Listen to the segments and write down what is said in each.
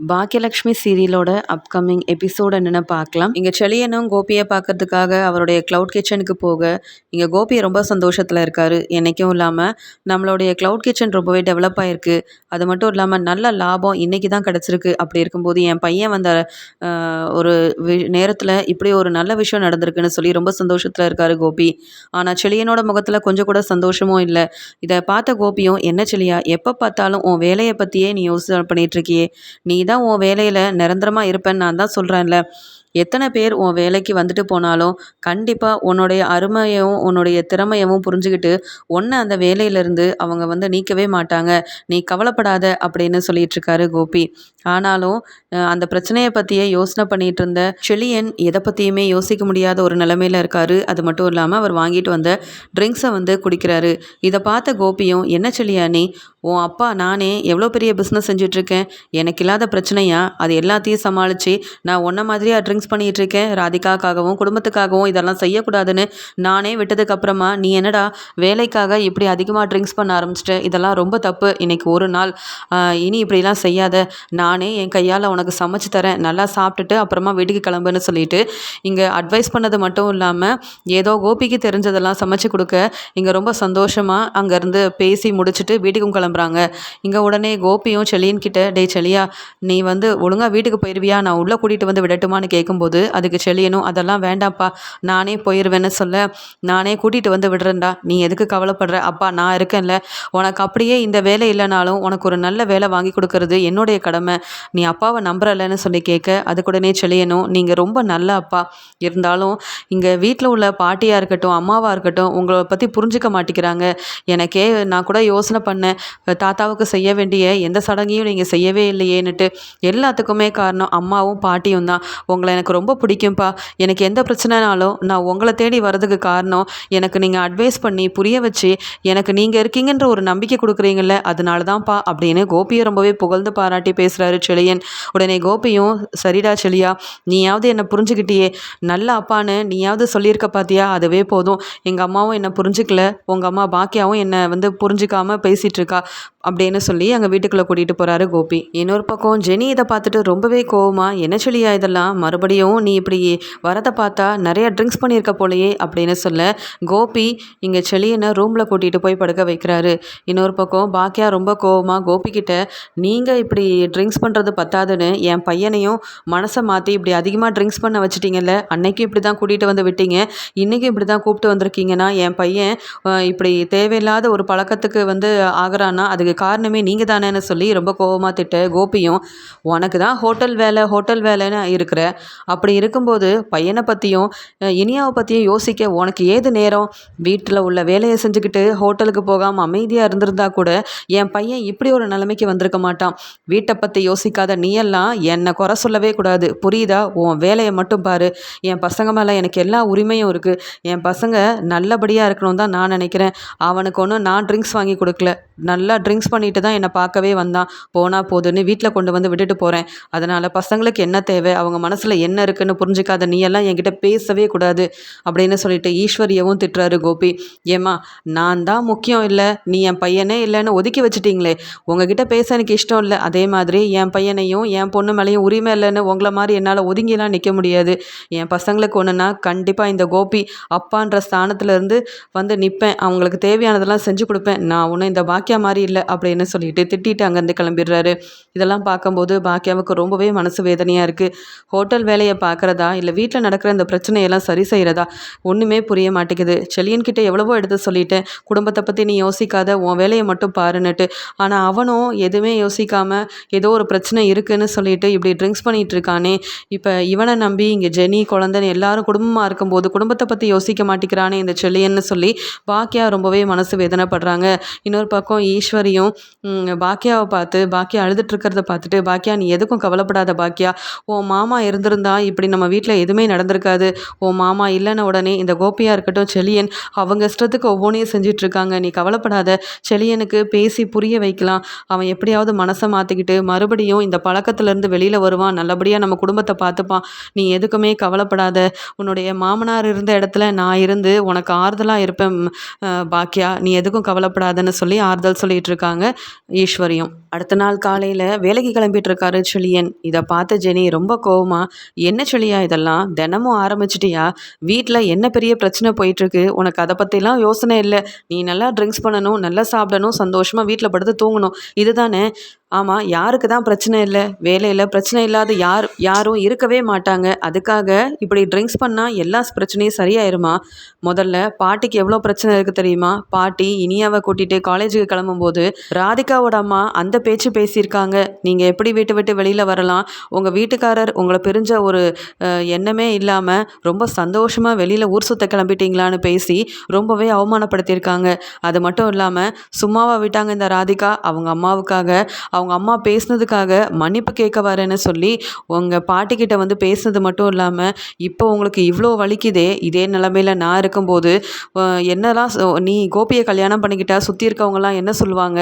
Bhagyalakshmi சீரியலோட upcoming episode என்னென்னு பார்க்கலாம். இங்கே செளியனும் கோபியை பார்க்கறதுக்காக அவருடைய க்ளவுட் கிச்சனுக்கு போக இங்கே கோபி ரொம்ப சந்தோஷத்தில் இருக்கார். என்றைக்கும் இல்லாமல் நம்மளுடைய க்ளவுட் கிச்சன் ரொம்பவே டெவலப் ஆகிருக்கு அது மட்டும் இல்லாமல் நல்ல லாபம் இன்றைக்கி தான் கிடச்சிருக்கு. அப்படி இருக்கும்போது என் பையன் வந்த ஒரு நேரத்தில் இப்படி ஒரு நல்ல விஷயம் நடந்திருக்குன்னு சொல்லி ரொம்ப சந்தோஷத்தில் இருக்கார் கோபி. ஆனால் செளியனோட முகத்தில் கொஞ்சம் கூட சந்தோஷமும் இல்லை. இதை பார்த்த கோபியும் என்ன செளியா எப்போ பார்த்தாலும் உன் வேலையை பற்றியே நீ யோசனை பண்ணிகிட்ருக்கியே நீ தான் உன் வேலையில் நிரந்தரமாக இருப்பேன்னு நான் தான் சொல்கிறேன்ல எத்தனை பேர் உன் வேலைக்கு வந்துட்டு போனாலும் கண்டிப்பாக உன்னுடைய அருமையவும் உன்னுடைய திறமையவும் புரிஞ்சுக்கிட்டு ஒன்று அந்த வேலையிலேருந்து அவங்க வந்து நீக்கவே மாட்டாங்க. நீ கவலைப்படாத அப்படின்னு சொல்லிட்டு இருக்காரு கோபி. ஆனாலும் அந்த பிரச்சனையை பற்றியே யோசனை பண்ணிட்டு இருந்த செழியன் எதை பற்றியுமே யோசிக்க முடியாத ஒரு நிலமையில் இருக்காரு. அது மட்டும் இல்லாமல் அவர் வாங்கிட்டு வந்த ட்ரிங்க்ஸை வந்து குடிக்கிறாரு. இதை பார்த்த கோபியும் என்ன செழியா நீ? உன் அப்பா நானே எவ்வளோ பெரிய பிஸ்னஸ் செஞ்சிட்ருக்கேன் எனக்கு இல்லாத பிரச்சனையா? அது எல்லாத்தையும் சமாளித்து நான் ஒன்றை மாதிரியா ட்ரிங்க்ஸ் பண்ணிகிட்டு பண்ணிகிட்ருக்கேன். ராதிகாக்காகவும் குடும்பத்துக்காகவும் இதெல்லாம் செய்யக்கூடாதுன்னு நானே விட்டதுக்கப்புறமா நீ என்னடா வேலைக்காக இப்படி அதிகமாக ட்ரிங்க்ஸ் பண்ண ஆரம்பிச்சிட்ட? இதெல்லாம் ரொம்ப தப்பு. இன்னைக்கு ஒரு நாள். இனி இப்படிலாம் செய்யாத. நானே என் கையால் உனக்கு சமைச்சு தரேன். நல்லா சாப்பிட்டுட்டு அப்புறமா வீட்டுக்கு கிளம்புன்னு சொல்லிட்டு இங்கே அட்வைஸ் பண்ணது மட்டும் இல்லாமல் ஏதோ கோபிக்கு தெரிஞ்சதெல்லாம் சமைச்சு கொடுக்க இங்கே ரொம்ப சந்தோஷமாக அங்கேருந்து பேசி முடிச்சுட்டு வீட்டுக்கும் கிளம்புறாங்க. இங்கே உடனே கோபியும் செலியன் கிட்ட டேய் செலியா நீ வந்து ஒழுங்காக வீட்டுக்கு போயிடுவியா நான் உள்ளே கூட்டிகிட்டு வந்து விடட்டுமான்னு கேட்கும் கேட்கும்போது அதுக்கு செழியனும் அதெல்லாம் வேண்டாம்ப்பா. நானே போயிடுவேன்னு சொல்ல நானே கூட்டிகிட்டு வந்து விடுறேன்டா. நீ எதுக்கு கவலைப்படுற? அப்பா நான் இருக்கேன்ல. உனக்கு அப்படியே இந்த வேலை இல்லைனாலும் உனக்கு ஒரு நல்ல வேலை வாங்கி கொடுக்கறது என்னுடைய கடமை. நீ அப்பாவை நம்புறலன்னு சொல்லி கேட்க அதுக்குடனே செழியனும் நீங்கள் ரொம்ப நல்ல அப்பா. இருந்தாலும் இங்கே வீட்டில் உள்ள பாட்டியாக இருக்கட்டும் அம்மாவாக இருக்கட்டும் உங்களை பற்றி புரிஞ்சுக்க மாட்டேங்கிறாங்க எனக்கே நான் கூட யோசனை பண்ணேன். தாத்தாவுக்கு செய்ய வேண்டிய எந்த சடங்கையும் நீங்கள் செய்யவே இல்லையேன்னுட்டு. எல்லாத்துக்குமே காரணம் அம்மாவும் பாட்டியும் தான். உங்களை எனக்கு ரொம்ப பிடிக்கும்ப்பா எனக்கு எந்த பிரச்சனைனாலும் நான் உங்களை தேடி வர்றதுக்கு காரணம் எனக்கு நீங்கள் அட்வைஸ் பண்ணி புரிய வச்சு எனக்கு நீங்கள் இருக்கீங்கன்ற ஒரு நம்பிக்கை கொடுக்குறீங்கல்ல அதனால தான்ப்பா அப்படின்னு கோபியை ரொம்பவே புகழ்ந்து பாராட்டி பேசுகிறாரு செழியன். உடனே கோபியும் சரிடா செழியா நீயாவது என்னை புரிஞ்சுக்கிட்டியே நல்ல அப்பான்னு நீயாவது சொல்லியிருக்க பார்த்தியா அதுவே போதும். எங்கள் அம்மாவும் என்னை புரிஞ்சுக்கல உங்கள் அம்மா பாக்கியாவும் என்னை வந்து புரிஞ்சுக்காமல் பேசிகிட்டு இருக்கா அப்படின்னு சொல்லி அங்கே வீட்டுக்குள்ளே கூட்டிகிட்டு போகிறாரு கோபி. இன்னொரு பக்கம் ஜெனி இதை பார்த்துட்டு ரொம்பவே கோவமா என்ன செழியா இதெல்லாம்? மறுபடியும் நீ இப்படி வரதை பார்த்தா நிறைய ட்ரிங்க்ஸ் பண்ணியிருக்க போலையே அப்படின்னு சொல்ல கோபி இங்கே செளியனை ரூமில் கூட்டிகிட்டு போய் படுக்க வைக்கிறாரு. இன்னொரு பக்கம் பாக்கியா ரொம்ப கோபமாக கோபிக்கிட்ட நீங்கள் இப்படி ட்ரிங்க்ஸ் பண்ணுறது பத்தாதுன்னு என் பையனையும் மனசை மாற்றி இப்படி அதிகமாக ட்ரிங்க்ஸ் பண்ண வச்சிட்டீங்கல்ல அன்னைக்கும் இப்படி தான் கூட்டிகிட்டு வந்து விட்டீங்க. இன்றைக்கும் இப்படி தான் கூப்பிட்டு வந்திருக்கீங்கன்னா என் பையன் இப்படி தேவையில்லாத ஒரு பழக்கத்துக்கு வந்து ஆகிறான்னா அதுக்கு காரணமே நீங்கள் தானேன்னு சொல்லி ரொம்ப கோபமாக திட்ட கோபியும் உனக்கு தான் ஹோட்டல் வேலை ஹோட்டல் வேலைன்னு இருக்கிற அப்படி இருக்கும்போது பையனை பற்றியும் இனியாவை பற்றியும் யோசிக்க உனக்கு ஏது நேரம்? வீட்டில் உள்ள வேலையை செஞ்சுக்கிட்டு ஹோட்டலுக்கு போகாமல் அமைதியாக இருந்திருந்தா கூட என் பையன் இப்படி ஒரு நிலைமைக்கு வந்திருக்க மாட்டான். வீட்டை பற்றி யோசிக்காத நீயெல்லாம் என்னை குறை சொல்லவே கூடாது. புரியுதா? உன் வேலையை மட்டும் பாரு. என் பசங்க மேலே எனக்கு எல்லா உரிமையும் இருக்குது என் பசங்க நல்லபடியாக இருக்கணும் தான் நான் நினைக்கிறேன். அவனுக்கு ஒன்றும் நான் ட்ரிங்க்ஸ் வாங்கி கொடுக்கல. நல்லா ட்ரிங்க்ஸ் பண்ணிட்டு தான் என்னை பார்க்கவே வந்தான். போனால் போதுன்னு வீட்டில் கொண்டு வந்து விட்டுட்டு போகிறேன் அதனால் பசங்களுக்கு என்ன தேவை? அவங்க மனசில் என்ன இருக்குன்னு புரிஞ்சுக்காத நீ எல்லாம் என்கிட்ட பேசவே கூடாது அப்படின்னு சொல்லிட்டு ஈஸ்வரியவும் திட்டுறாரு கோபி. ஏம்மா நான் தான் முக்கியம் இல்லை நீ என் பையனே இல்லைன்னு ஒதுக்கி வச்சிட்டீங்களே. உங்ககிட்ட பேச எனக்கு இஷ்டம் இல்லை. அதே மாதிரி என் பையனையும் என் பொண்ணு மேலேயும் உரிமை இல்லைன்னு உங்களை மாதிரி என்னால் ஒதுங்கிலாம் நிற்க முடியாது. என் பசங்களுக்கு ஒன்றுனா கண்டிப்பாக இந்த கோபி அப்பான்ற ஸ்தானத்துலேருந்து வந்து நிற்பேன் அவங்களுக்கு தேவையானதெல்லாம் செஞ்சு கொடுப்பேன். நான் ஒன்றும் இந்த பாக்கியா மாதிரி இல்லை அப்படின்னு சொல்லிட்டு திட்டிட்டு அங்கேருந்து கிளம்பிடுறாரு. இதெல்லாம் பார்க்கும்போது பாக்கியாவுக்கு ரொம்பவே மனசு வேதனையாக இருக்குது ஹோட்டல் வேலையை பார்க்குறதா? இல்லை வீட்டில் நடக்கிற இந்த பிரச்சனையெல்லாம் சரி செய்கிறதா ஒன்றுமே புரிய மாட்டேங்குது. செலியன்கிட்ட எவ்வளவோ எடுத்து சொல்லிட்டேன். குடும்பத்தை பற்றி நீ யோசிக்காத. உன் வேலையை மட்டும் பாருன்னுட்டு. ஆனால் அவனும் எதுவுமே யோசிக்காமல் ஏதோ ஒரு பிரச்சனை இருக்குன்னு சொல்லிட்டு இப்படி ட்ரிங்க்ஸ் பண்ணிகிட்டு இருக்கானே. இப்போ இவனை நம்பி இங்கே ஜெனி குழந்தைன்னு எல்லாரும் குடும்பமாக இருக்கும்போது குடும்பத்தை பற்றி யோசிக்க மாட்டேங்கிறானே இந்த செலியன்னு சொல்லி பாக்கியா ரொம்பவே மனசு வேதனைப்படுறாங்க. இன்னொரு பக்கம் ஈஸ்வரியும் பாக்கியாவை பார்த்து பாக்கியா அழுதுட்டு இருக்கிறத பார்த்துட்டு பாக்கியா நீ எதுக்கும் கவலைப்படாத பாக்கியா உன் மாமா இருந்திருந்தா இருந்திருந்தா இப்படி நம்ம வீட்டில் எதுவுமே நடந்திருக்காது. உன் மாமா இல்லைன்ன உடனே இந்த கோபியாக இருக்கட்டும் செலியன் அவங்க இஷ்டத்துக்கு ஒவ்வொன்றையும் செஞ்சிட்ருக்காங்க. நீ கவலைப்படாத செலியனுக்கு பேசி புரிய வைக்கலாம். அவன் எப்படியாவது மனசை மாற்றிக்கிட்டு மறுபடியும் இந்த பழக்கத்துலேருந்து வெளியில் வருவான். நல்லபடியாக நம்ம குடும்பத்தை பார்த்துப்பான். நீ எதுக்குமே கவலைப்படாத. உன்னுடைய மாமனார் இருந்த இடத்துல நான் இருந்து உனக்கு ஆறுதலாக இருப்பேன் பாக்கியா. நீ எதுக்கும் கவலைப்படாதன்னு சொல்லி ஆறுதல் சொல்லிட்டு இருக்காங்க ஈஸ்வரியும். அடுத்த நாள் காலையில் வேலைக்கு கிளம்பிட்டு இருக்காரு செழியன் இதை பார்த்த ஜெனி ரொம்ப கோவமாக என்ன சொல்லியா இதெல்லாம்? தினமும் ஆரம்பிச்சிட்டியா? வீட்டில் என்ன பெரிய பிரச்சனை போயிட்டுருக்கு? உனக்கு அதை பற்றிலாம் யோசனை இல்லை. நீ நல்லா ட்ரிங்க்ஸ் பண்ணணும் நல்லா சாப்பிடணும் சந்தோஷமாக வீட்டில் படுத்து தூங்கணும். இதுதானே? ஆமாம் யாருக்கு தான் பிரச்சனை இல்லை வேலையில் பிரச்சனை இல்லாத யார் யாரும் இருக்கவே மாட்டாங்க. அதுக்காக இப்படி ட்ரிங்க்ஸ் பண்ணால் எல்லா பிரச்சனையும் சரியாயிருமா? முதல்ல பாட்டிக்கு எவ்வளோ பிரச்சனை இருக்குது தெரியுமா? பாட்டி இனியாவை கூட்டிகிட்டு காலேஜுக்கு கிளம்பும்போது ராதிகாவோட அம்மா அந்த பேச்சு பேசியிருக்காங்க. நீங்கள் எப்படி வீட்டை விட்டு வெளியில் வரலாம்? உங்கள் வீட்டுக்காரர் உங்களை பிரிஞ்ச ஒரு எண்ணமே இல்லாமல் ரொம்ப சந்தோஷமாக வெளியில் ஊர் சுத்த கிளம்பிட்டீங்களான்னு பேசி ரொம்பவே அவமானப்படுத்தியிருக்காங்க. அது மட்டும் இல்லாமல் சும்மாவாக விட்டாங்க இந்த ராதிகா. அவங்க அம்மாவுக்காக அவங்க அம்மா பேசுனதுக்காக மன்னிப்பு கேட்க வரேன்னு சொல்லி உங்கள் பாட்டிக்கிட்ட வந்து பேசுனது மட்டும் இல்லாமல் இப்போ உங்களுக்கு இவ்வளோ வலிக்குதே இதே நிலமையில் நான் இருக்கும்போது என்னெல்லாம் நீ கோபியை கல்யாணம் பண்ணிக்கிட்டா சுற்றி இருக்கவங்கலாம் என்ன சொல்லுவாங்க?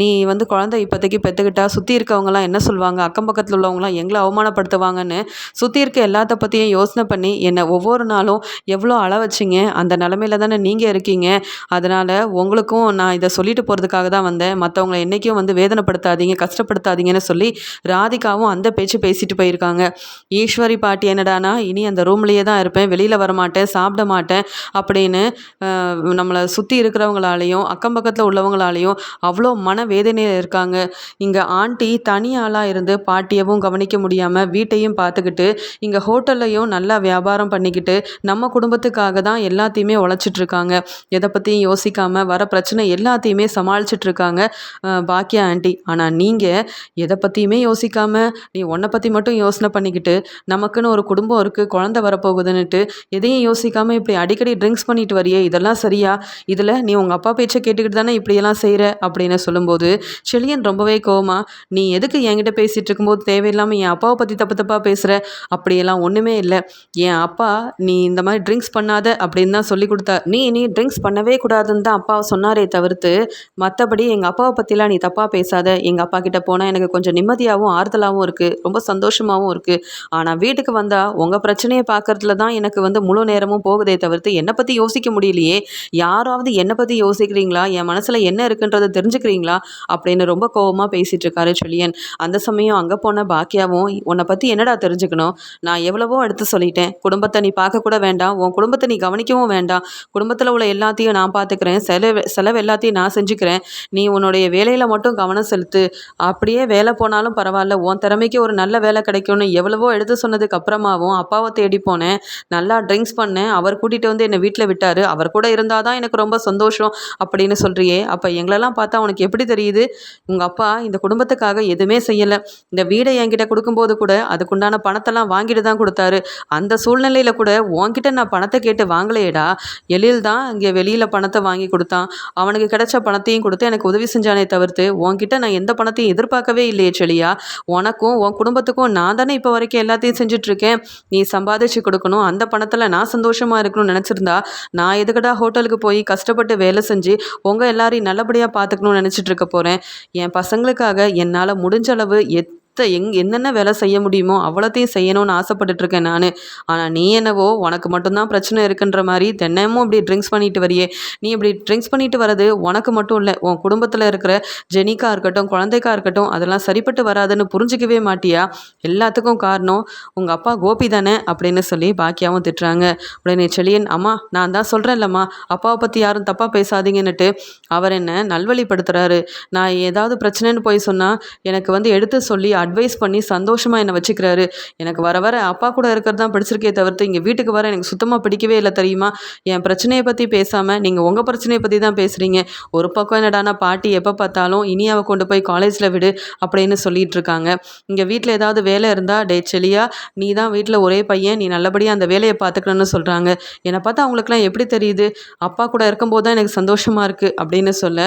நீ வந்து குழந்தை இப்போதைக்கு பெற்றுக்கிட்டா சுற்றி இருக்கவங்கலாம் என்ன சொல்லுவாங்க? அக்கம் பக்கத்தில் உள்ளவங்களாம் எங்களை அவமானப்படுத்துவாங்கன்னு சுற்றி இருக்க எல்லாத்த பற்றியும் யோசனை பண்ணி என்னை ஒவ்வொரு நாளும் எவ்வளோ அள வச்சிங்க? அந்த நிலமையில தானே நீங்கள் இருக்கீங்க? அதனால் உங்களுக்கும் நான் இதை சொல்லிட்டு போகிறதுக்காக தான் வந்தேன். மற்றவங்களை என்றைக்கும் வந்து வேதனைப்படுத்தாதீங்க. கஷ்டப்படுத்தாதீங்கன்னு சொல்லி ராதிகாவும் அந்த பேச்சு பேசிட்டு போயிருக்காங்க. ஈஸ்வரி பாட்டி என்னடானா? இனி அந்த ரூம்லேயே தான் இருப்பேன். வெளியில் வரமாட்டேன். சாப்பிட மாட்டேன். அப்படின்னு நம்மளை சுற்றி இருக்கிறவங்களாலையும் அக்கம் பக்கத்தில் உள்ளவங்களாலையும் அவ்வளோ மன வேதனையில் இருக்காங்க. இங்கே ஆண்டி தனி ஆளாக இருந்து பாட்டியவும் கவனிக்க முடியாமல் வீட்டையும் பார்த்துக்கிட்டு இங்கே ஹோட்டல்லையும் நல்லா வியாபாரம் பண்ணிக்கிட்டு நம்ம குடும்பத்துக்காக தான் எல்லாத்தையுமே உழைச்சிட்ருக்காங்க எதை பற்றியும் யோசிக்காமல் வர பிரச்சனை எல்லாத்தையுமே சமாளிச்சிட்ருக்காங்க பாக்கியா ஆண்டி. ஆனால் நீங்கள் எதை பற்றியுமே யோசிக்காமல் நீ உன்னை பற்றி மட்டும் யோசனை பண்ணிக்கிட்டு நமக்குன்னு ஒரு குடும்பம் இருக்குது குழந்த வரப்போகுதுன்னுட்டு எதையும் யோசிக்காமல் இப்படி அடிக்கடி ட்ரிங்க்ஸ் பண்ணிட்டு வரியே இதெல்லாம் சரியா? இதில் நீ உங்கள் அப்பா பேச்சை கேட்டுக்கிட்டு தானே இப்படியெல்லாம் செய்கிற அப்படின்னு சொல்லும்போது செழியன் ரொம்பவே கோவமா நீ எதுக்கு என்கிட்ட பேசிகிட்டு இருக்கும்போது தேவையில்லாமல் என் அப்பாவை பற்றி தப்பு தப்பாக பேசுகிற அப்படியெல்லாம் ஒன்றுமே இல்லை. என் அப்பா நீ இந்த மாதிரி ட்ரிங்க்ஸ் பண்ணாத அப்படின்னு தான் சொல்லி கொடுத்தா நீ நீ ட்ரிங்க்ஸ் பண்ணவே கூடாதுன்னு தான் அப்பாவை சொன்னாரே தவிர்த்து மற்றபடி எங்கள் அப்பாவை பற்றிலாம் நீ தப்பாக பேசாத. எங்கள் அப்பா அப்பா கிட்டே போனால் எனக்கு கொஞ்சம் நிம்மதியாகவும் ஆறுதலாகவும் இருக்குது ரொம்ப சந்தோஷமாகவும் இருக்குது ஆனால் வீட்டுக்கு வந்தால் உங்கள் பிரச்சனையை பார்க்குறதுல தான் எனக்கு வந்து முழு நேரமும் போகுதே தவிர்த்து என்னை பற்றி யோசிக்க முடியலையே. யாராவது என்னை பற்றி யோசிக்கிறீங்களா? என் மனசில் என்ன இருக்குன்றதை தெரிஞ்சுக்கிறீங்களா? அப்படின்னு ரொம்ப கோபமாக பேசிகிட்டு இருக்காரு சொல்லியன் அந்த சமயம் அங்கே போன பாக்கியாவும் உன்னை பற்றி என்னடா தெரிஞ்சுக்கணும்? நான் எவ்வளவோ எடுத்து சொல்லிட்டேன். குடும்பத்தை நீ பார்க்கக்கூட வேண்டாம். உன் குடும்பத்தை நீ கவனிக்கவும் வேண்டாம். குடும்பத்தில் உள்ள எல்லாத்தையும் நான் பார்த்துக்கிறேன் செலவு செலவு எல்லாத்தையும் நான் செஞ்சுக்கிறேன். நீ உன்னுடைய வேலையில் மட்டும் கவனம் செலுத்து. அப்படியே வேலை போனாலும் பரவாயில்ல. உன் திறமைக்கு ஒரு நல்ல வேலை கிடைக்கும்னு எவ்வளவோ எடுத்து சொன்னதுக்கு அப்புறமாவும் அப்பாவை தேடி போனேன். நல்லா ட்ரிங்க்ஸ் பண்ணேன். அவர் கூட்டிகிட்டு வந்து என்னை வீட்டில் விட்டார். அவர் கூட இருந்தால் தான் எனக்கு ரொம்ப சந்தோஷம் அப்படின்னு சொல்கிறியே அப்போ எங்களெல்லாம் பார்த்தா உனக்கு எப்படி தெரியுது? உங்கள் அப்பா இந்த குடும்பத்துக்காக எதுவுமே செய்யலை. இந்த வீடை என்கிட்ட கொடுக்கும்போது கூட அதுக்குண்டான பணத்தெல்லாம் வாங்கிட்டு தான் கொடுத்தாரு. அந்த சூழ்நிலையில் கூட உன்கிட்ட நான் பணத்தை கேட்டு வாங்கலையேடா. எழில் தான் இங்கே வெளியில் பணத்தை வாங்கி கொடுத்தான். அவனுக்கு கிடைச்ச பணத்தையும் கொடுத்து எனக்கு உதவி செஞ்சானே தவிர்த்து உன்கிட்ட நான் எந்த பணத்தை பணத்தையும் எதிர்பார்க்கவே இல்லையே செளியா உனக்கும் உன் குடும்பத்துக்கும் நான் தானே இப்போ வரைக்கும் எல்லாத்தையும் செஞ்சிட்ருக்கேன். நீ சம்பாதிச்சு கொடுக்கணும். அந்த பணத்தில் நான் சந்தோஷமாக இருக்கணும்னு நினச்சிருந்தா நான் எதுக்கடா ஹோட்டலுக்கு போய் கஷ்டப்பட்டு வேலை செஞ்சு உங்கள் எல்லாரையும் நல்லபடியாக பார்த்துக்கணும்னு நினச்சிட்டு இருக்க போகிறேன் என் பசங்களுக்காக என்னால் முடிஞ்ச அளவு எத் மொத்த எங் என்னென்ன வேலை செய்ய முடியுமோ அவ்வளோத்தையும் செய்யணும்னு ஆசைப்பட்டுட்ருக்கேன் நான். ஆனால் நீ என்னவோ உனக்கு மட்டும்தான் பிரச்சனை இருக்குன்ற மாதிரி தினமும் இப்படி ட்ரிங்க்ஸ் பண்ணிட்டு வரியே. நீ இப்படி ட்ரிங்க்ஸ் பண்ணிட்டு வர்றது உனக்கு மட்டும் இல்லை உன் குடும்பத்தில் இருக்கிற ஜெனிக்கா இருக்கட்டும் குழந்தைக்கா இருக்கட்டும் அதெல்லாம் சரிப்பட்டு வராதுன்னு புரிஞ்சிக்கவே மாட்டியா? எல்லாத்துக்கும் காரணம் உங்கள் அப்பா கோபி தானே அப்படின்னு சொல்லி பாக்கியாவும் திட்டுறாங்க. உடனே செழியன் அம்மா நான் தான் சொல்கிறேன் அப்பாவை பற்றி யாரும் தப்பாக பேசாதீங்கன்னுட்டு. அவர் என்ன நல்வழிப்படுத்துகிறாரு நான் ஏதாவது பிரச்சனைன்னு போய் சொன்னால் எனக்கு வந்து எடுத்து சொல்லி அட்வைஸ் பண்ணி சந்தோஷமாக என்னை வச்சுக்கிறாரு. எனக்கு வர வர அப்பா கூட இருக்கிறது தான் பிடிச்சிருக்கே தவிர்த்து இங்கே வீட்டுக்கு வர எனக்கு சுத்தமாக பிடிக்கவே இல்லை தெரியுமா? என் பிரச்சனையை பற்றி பேசாமல் நீங்கள் உங்கள் பிரச்சனையை பற்றி தான் பேசுகிறீங்க ஒரு பக்கம் என்னடானா பாட்டி எப்போ பார்த்தாலும் இனியாவை கொண்டு போய் காலேஜில் விடு அப்படின்னு சொல்லிட்டு இருக்காங்க. இங்கே வீட்டில் ஏதாவது வேலை இருந்தால் டே செலியா நீ தான் வீட்டில் ஒரே பையன் நீ நல்லபடியாக அந்த வேலையை பார்த்துக்கணும்னு சொல்கிறாங்க என்னை பார்த்தா அவங்களுக்குலாம் எப்படி தெரியுது? அப்பா கூட இருக்கும்போது தான் எனக்கு சந்தோஷமாக இருக்குது அப்படின்னு சொல்ல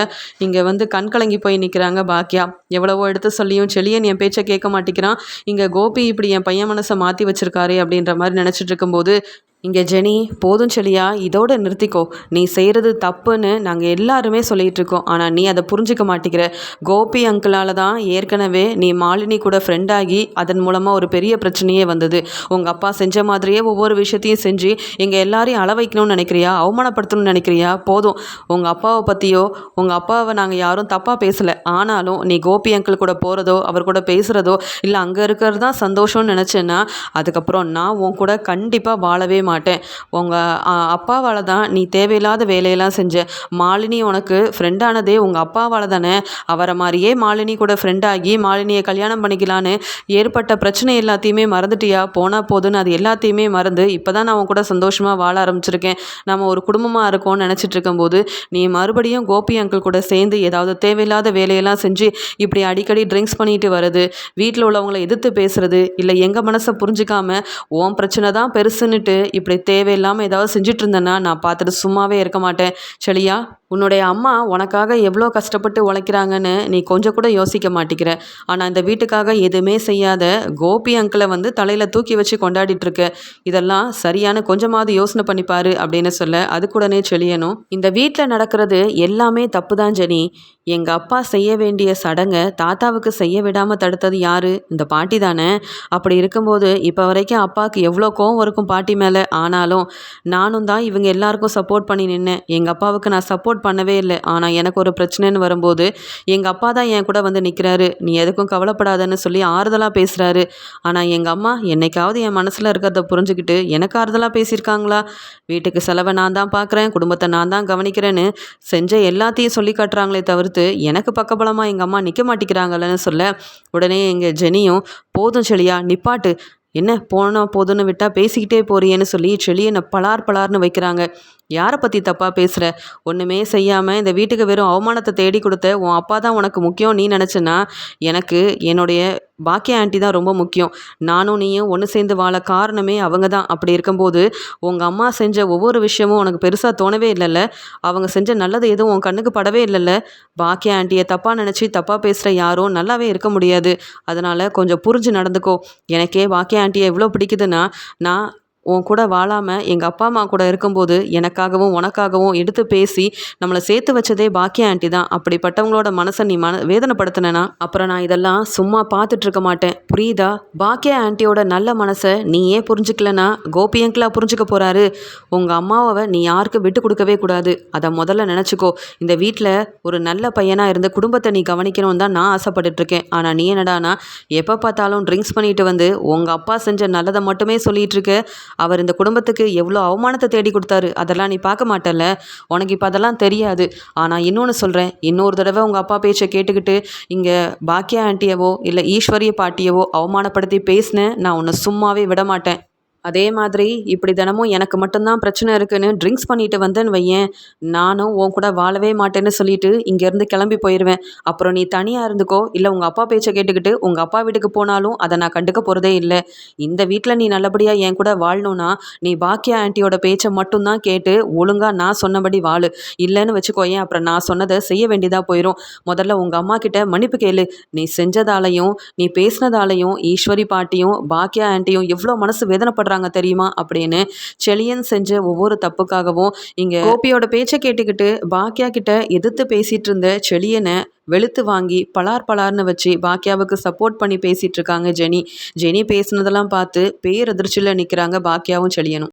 இங்கே வந்து கண் கலங்கி போய் நிற்கிறாங்க பாக்கியா. எவ்வளவோ எடுத்து சொல்லியும் செலியன் என் பேச்சை கேட்க மாட்டேங்கிறான். இங்கே கோபி இப்படி என் பையன் மனசை மாற்றி வச்சிருக்காரு அப்படின்ற மாதிரி நினச்சிட்டு இருக்கும்போது இங்கே ஜெனி போதும் சொல்லியா இதோட நிறுத்திக்கோ. நீ செய்கிறது தப்புன்னு நாங்கள் எல்லாருமே சொல்லிகிட்டு இருக்கோம் ஆனால் நீ அதை புரிஞ்சிக்க மாட்டேங்கிற. கோபி அங்கிளால் தான் ஏற்கனவே நீ மாலினி கூட ஃப்ரெண்ட் ஆகி அதன் மூலமாக ஒரு பெரிய பிரச்சனையே வந்தது. உங்கள் அப்பா செஞ்ச மாதிரியே ஒவ்வொரு விஷயத்தையும் செஞ்சு எங்கள் எல்லாரையும் அள வைக்கணும்னு நினைக்கிறியா? அவமானப்படுத்தணும்னு நினைக்கிறியா? போதும். உங்கள் அப்பாவை பற்றியோ உங்கள் அப்பாவை நாங்கள் யாரும் தப்பாக பேசலை. ஆனாலும் நீ கோபி அங்கிள் கூட போகிறதோ அவர் கூட பேசுகிறதோ இல்லை அங்கே இருக்கிறது தான் சந்தோஷம்னு நினச்சேன்னா அதுக்கப்புறம் நான் உன் கூட கண்டிப்பாக வாழவே மாட்டேன். உங்கள் அப்பாவால் தான் நீ தேவையில்லாத வேலையெல்லாம் செஞ்ச. மாலினி உனக்கு ஃப்ரெண்டானதே உங்கள் அப்பாவால் தானே? அவரை மாதிரியே மாலினி கூட ஃப்ரெண்டாகி மாலினியை கல்யாணம் பண்ணிக்கலான்னு ஏற்பட்ட பிரச்சனை எல்லாத்தையுமே மறந்துட்டியா? போனால் போதுன்னு அது எல்லாத்தையுமே மறந்து இப்போ தான் நான் உன் கூட சந்தோஷமாக வாழ ஆரம்பிச்சிருக்கேன். நம்ம ஒரு குடும்பமாக இருக்கோம்னு நினச்சிட்டு இருக்கும்போது நீ மறுபடியும் கோபி அங்கிள் கூட சேர்ந்து ஏதாவது தேவையில்லாத வேலையெல்லாம் செஞ்சு இப்படி அடிக்கடி ட்ரிங்க்ஸ் பண்ணிட்டு வர்றது வீட்டில் உள்ளவங்களை எதிர்த்து பேசுறது இல்லை எங்கள் மனசை புரிஞ்சுக்காம ஓன் பிரச்சனை தான் பெருசுன்னுட்டு இப்படி தேவையில்லாமல் ஏதாவது செஞ்சுட்டு இருந்தேன்னா நான் பார்த்துட்டு சும்மாவே இருக்க மாட்டேன். சரியா உன்னுடைய அம்மா உனக்காக எவ்வளோ கஷ்டப்பட்டு உழைக்கிறாங்கன்னு நீ கொஞ்சம் கூட யோசிக்க மாட்டேங்கிற ஆனால் இந்த வீட்டுக்காக எதுவுமே செய்யாத கோபி அங்கிளை வந்து தலையில் தூக்கி வச்சு கொண்டாடிட்டு இருக்க. இதெல்லாம் சரியான கொஞ்சமாவது யோசனை பண்ணிப்பாரு அப்படின்னு சொல்ல அதுக்குடனே செழியணும் இந்த வீட்டில் நடக்கிறது எல்லாமே தப்பு தான் ஜெனி. எங்கள் அப்பா செய்ய வேண்டிய சடங்கை தாத்தாவுக்கு செய்ய விடாமல் தடுத்தது யார்? இந்த பாட்டி தானே. அப்படி இருக்கும்போது இப்போ வரைக்கும் அப்பாவுக்கு எவ்வளோ கோவம் இருக்கும் பாட்டி மேலே? ஆனாலும் நானும் தான் இவங்க எல்லாருக்கும் சப்போர்ட் பண்ணி நின்னேன். எங்கள் அப்பாவுக்கு நான் சப்போர்ட் பண்ணவே இல்லை. ஆனால் எனக்கு ஒரு பிரச்சனைன்னு வரும்போது எங்கள் அப்பா தான் என் கூட வந்து நிற்கிறாரு நீ எதுக்கும் கவலைப்படாதன்னு சொல்லி ஆறுதலாக பேசுகிறாரு ஆனால் எங்கள் அம்மா என்னைக்காவது என் மனசில் இருக்கிறத புரிஞ்சுக்கிட்டு எனக்கு ஆறுதலாக பேசியிருக்காங்களா? வீட்டுக்கு செலவை நான் தான் பார்க்குறேன் குடும்பத்தை நான் தான் கவனிக்கிறேன்னு செஞ்ச எல்லாத்தையும் சொல்லி காட்டுறாங்களே தவிர்த்து எனக்கு பக்கபலமாக எங்கள் அம்மா நிற்க மாட்டேங்கிறாங்களேன்னு சொல்ல உடனே எங்கள் ஜெனியும் போதும் செழியா நிப்பாட்டு. என்ன போனால் போதுன்னு விட்டால் பேசிக்கிட்டே போறியேன்னு சொல்லி செளியனை பலார் பலார்னு வைக்கிறாங்க. யாரை பற்றி தப்பாக பேசுகிற ஒன்றுமே செய்யாமல் இந்த வீட்டுக்கு வெறும் அவமானத்தை தேடி கொடுத்த உன் அப்பா தான் உனக்கு முக்கியம் நீ நினச்சனா எனக்கு என்னுடைய பாக்கிய ஆண்டி தான் ரொம்ப முக்கியம். நானும் நீயும் ஒன்று சேர்ந்து வாழ காரணமே அவங்க தான். அப்படி இருக்கும்போது உங்கள் அம்மா செஞ்ச ஒவ்வொரு விஷயமும் உனக்கு பெருசாக தோணவே இல்லைல்ல? அவங்க செஞ்ச நல்லது எதுவும் உன் கண்ணுக்கு படவே இல்லைல்ல? பாக்கிய ஆண்டியை தப்பாக நினச்சி தப்பாக பேசுகிற யாரும் நல்லாவே இருக்க முடியாது. அதனால் கொஞ்சம் புரிஞ்சு நடந்துக்கோ. எனக்கே பாக்கிய ஆண்டியை எவ்வளோ பிடிக்குதுன்னா நான் உன் கூட வாழாமல் எங்கள் அப்பா அம்மா கூட இருக்கும்போது எனக்காகவும் உனக்காகவும் எடுத்து பேசி நம்மளை சேர்த்து வச்சதே பாக்கிய ஆண்டி தான். அப்படிப்பட்டவங்களோட மனசை நீ மன வேதனைப்படுத்தினா அப்புறம் நான் இதெல்லாம் சும்மா பார்த்துட்ருக்க மாட்டேன். புரியுதா? பாக்கிய ஆண்டியோட நல்ல மனசை நீ ஏன் புரிஞ்சுக்கலனா கோபி அங்கிளா புரிஞ்சுக்க போகிறாரு உங்கள் அம்மாவை நீ யாருக்கும் விட்டு கொடுக்கவே கூடாது. அதை முதல்ல நினச்சிக்கோ. இந்த வீட்டில் ஒரு நல்ல பையனாக இருந்து குடும்பத்தை நீ கவனிக்கணும் தான் நான் ஆசைப்பட்டுட்ருக்கேன் ஆனால் நீ என்னடானா எப்போ பார்த்தாலும் ட்ரிங்க்ஸ் பண்ணிட்டு வந்து உங்கள் அப்பா செஞ்ச நல்லதை மட்டுமே சொல்லிகிட்ருக்க அவர் இந்த குடும்பத்துக்கு எவ்வளோ அவமானத்தை தேடி கொடுத்தாரு அதெல்லாம் நீ பார்க்க மாட்டல உனக்கு இப்போ அதெல்லாம் தெரியாது. ஆனால் இன்னொன்று சொல்கிறேன் இன்னொரு தடவை உங்கள் அப்பா பேச்சை கேட்டுக்கிட்டு இங்கே பாக்கியா ஆண்டியவோ இல்லை ஈஸ்வரிய பாட்டியவோ அவமானப்படுத்தி பேசினேன் நான் உன்னை சும்மாவே விட மாட்டேன். அதே மாதிரி இப்படி தினமும் எனக்கு மட்டும்தான் பிரச்சனை இருக்குன்னு ட்ரிங்க்ஸ் பண்ணிட்டு வந்தேன்னு வையேன். நானும் உன் கூட வாழவே மாட்டேன்னு சொல்லிட்டு இங்கேருந்து கிளம்பி போயிடுவேன் அப்புறம் நீ தனியாக இருந்துக்கோ இல்லை உங்கள் அப்பா பேச்சை கேட்டுக்கிட்டு உங்கள் அப்பா வீட்டுக்கு போனாலும் அதை நான் கண்டுக்க போகிறதே இல்லை. இந்த வீட்டில் நீ நல்லபடியாக என் கூட வாழணும்னா நீ பாக்கியா ஆண்டியோட பேச்சை மட்டும்தான் கேட்டு ஒழுங்காக நான் சொன்னபடி வாழு. இல்லைன்னு வச்சுக்கோயேன் அப்புறம் நான் சொன்னதை செய்ய வேண்டியதாக போயிடும் முதல்ல உங்கள் அம்மா கிட்ட மன்னிப்பு கேளு. நீ செஞ்சதாலையும் நீ பேசினதாலையும் ஈஸ்வரி பாட்டியும் பாக்கியா ஆண்டியும் எவ்வளோ மனசு வேதனைப்படுற கஷ்டப்படுறாங்க தெரியுமா அப்படின்னு செழியன் செஞ்ச ஒவ்வொரு தப்புக்காகவும் இங்கே கோபியோட பேச்சை கேட்டுக்கிட்டு பாக்கியா கிட்ட எதிர்த்து பேசிட்டு இருந்த செழியனை வெளுத்து வாங்கி பலார் பலார்னு வச்சு பாக்கியாவுக்கு சப்போர்ட் பண்ணி பேசிட்டு இருக்காங்க ஜெனி. ஜெனி பேசுனதெல்லாம் பார்த்து பேரதிர்ச்சியில் நிற்கிறாங்க பாக்கியாவும் செழியனும்